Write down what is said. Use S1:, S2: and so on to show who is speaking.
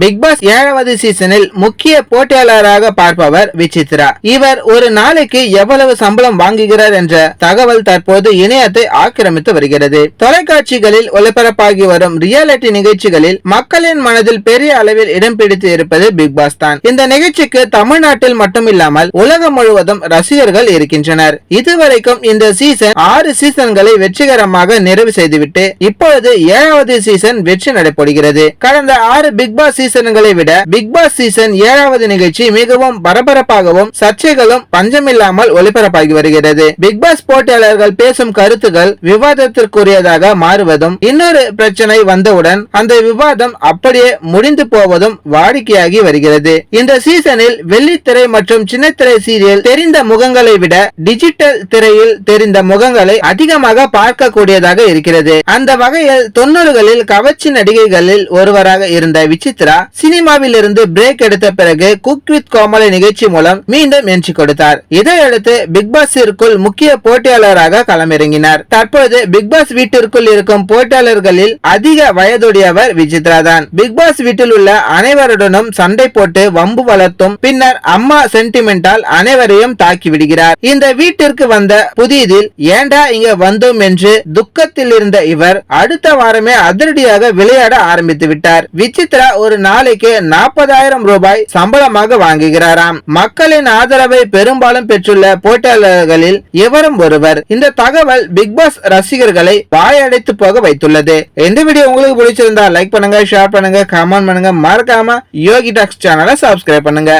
S1: Big pass ஏழாவது சீசனில் முக்கிய போட்டியாளராக பார்ப்பவர் விசித்ரா. இவர் ஒரு நாளைக்கு எவ்வளவு சம்பளம் வாங்குகிறார் என்ற தகவல் தற்போது இணையத்தை ஆக்கிரமித்து வருகிறது. தொலைக்காட்சிகளில் ஒளிபரப்பாகி வரும் ரியாலிட்டி நிகழ்ச்சிகளில் மக்களின் மனதில் பெரிய அளவில் இடம் பிடித்து இருப்பது பிக் பாஸ் தான். இந்த நிகழ்ச்சிக்கு தமிழ்நாட்டில் மட்டுமில்லாமல் உலகம் முழுவதும் ரசிகர்கள் இருக்கின்றனர். இதுவரைக்கும் இந்த சீசன் ஆறு சீசன்களை வெற்றிகரமாக நிறைவு செய்துவிட்டு இப்பொழுது ஏழாவது சீசன் வெற்றி நடைபெறுகிறது. கடந்த ஆறு பிக் பாஸ் சீசன்களை விட பிக் பாஸ் சீசன் ஏழாவது நிகழ்ச்சி மிகவும் பரபரப்பாகவும் சர்ச்சைகளும் பஞ்சமில்லாமல் ஒளிபரப்பாகி வருகிறது. பிக் பாஸ் போட்டியாளர்கள் பேசும் கருத்துகள் விவாதத்திற்குரியதாக மாறுவதும் இன்னொரு பிரச்சனை வந்தவுடன் அந்த விவாதம் அப்படியே முடிந்து போவதும் வாடிக்கையாகி வருகிறது. இந்த சீசனில் வெள்ளித்திரை மற்றும் சின்னத்திரை சீரியல் தெரிந்த முகங்களை விட டிஜிட்டல் திரையில் தெரிந்த முகங்களை அதிகமாக பார்க்கக்கூடியதாக இருக்கிறது. அந்த வகையில் தொண்ணூறுகளில் கவர்ச்சி நடிகைகளில் ஒருவராக இருந்த விசித்ரா சினிமாவில் இருந்து பிரேக் எடுத்த பிறகு குக் வித் கோமலை நிகழ்ச்சி மூலம் மீண்டும் என்ட்ரி கொடுத்தார். இதையடுத்து பிக் பாஸிற்குள் முக்கிய போட்டியாளராக களமிறங்கினார். தற்போது பிக் பாஸ் வீட்டிற்குள் இருக்கும் போட்டியாளர்களில் அதிக வயதுடையவர் விசித்ரா தான் பிக் பாஸ் வீட்டில் உள்ள அனைவருடனும் சண்டை போட்டு வம்பு வளர்த்தும் பின்னர் அம்மா சென்டிமெண்டால் அனைவரையும் தாக்கி விடுகிறார். இந்த வீட்டிற்கு வந்த புதியதில் ஏண்டா இங்க வந்தோம் என்று துக்கத்தில் இருந்த இவர் அடுத்த வாரமே அதிரடியாக விளையாட ஆரம்பித்து விட்டார். விசித்ரா ஒரு நாளைக்கு நாற்பதாயிரம் ரூபாய் சம்பளமாக வாங்குகிறாராம். மக்களின் ஆதரவை பெரும்பாலும் பெற்றுள்ள போட்டியாளர்களில் இவரும் ஒருவர். இந்த தகவல் பிக் பாஸ் ரசிகர்களை வாயடைத்து போக வைத்துள்ளது. இந்த வீடியோ உங்களுக்கு பிடிச்சிருந்தா லைக் பண்ணுங்க ஷேர் பண்ணுங்க கமெண்ட் பண்ணுங்க. மறக்காம யோகி டாக்ஸ் சேனலை சப்ஸ்கிரைப் பண்ணுங்க.